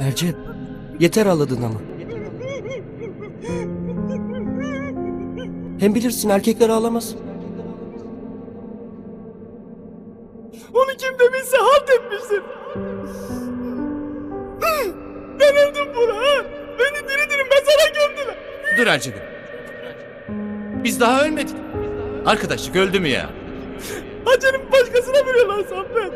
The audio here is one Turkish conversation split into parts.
Ercep, yeter ağladın ama. Hem bilirsin erkekler ağlamaz. Onu kim demişse halt etmişsin. Ben öldüm buna. Beni diri diri mezara gömdüler. Dur Ercegül. Biz daha ölmedik. Arkadaşlık öldü mü ya? Hacer'in başkasına veriyorlar Saffet.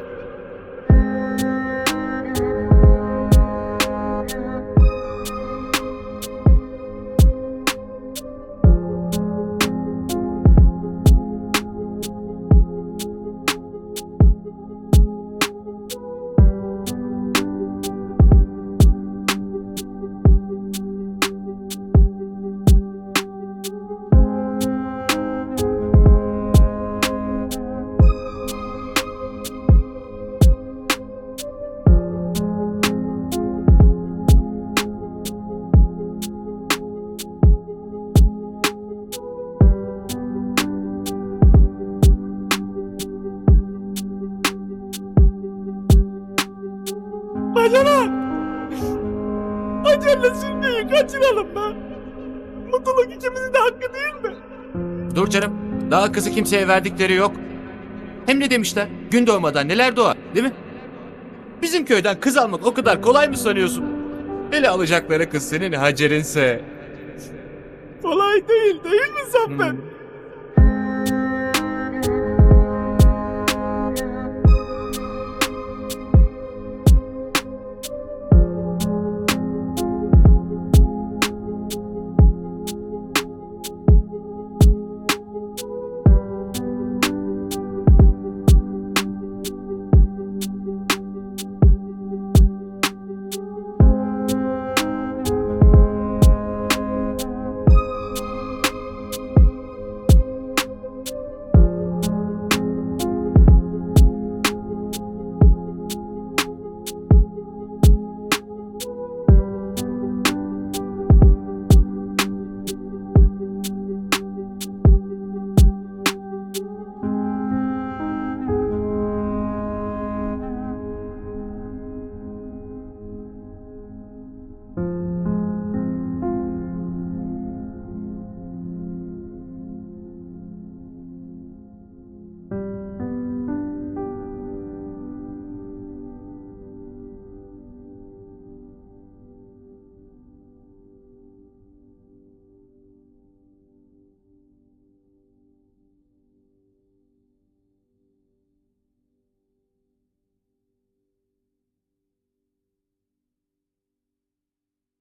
Bacanak. Hacer'le Sümbe'yi kaçıralım be. Mutluluk ikimizin de hakkı değil mi? Dur canım. Daha kızı kimseye verdikleri yok. Hem ne demişler? Gün doğmadan neler doğar değil mi? Bizim köyden kız almak o kadar kolay mı sanıyorsun? Hele alacakları kız senin Hacer'inse. Kolay değil değil mi Saffet? Hmm.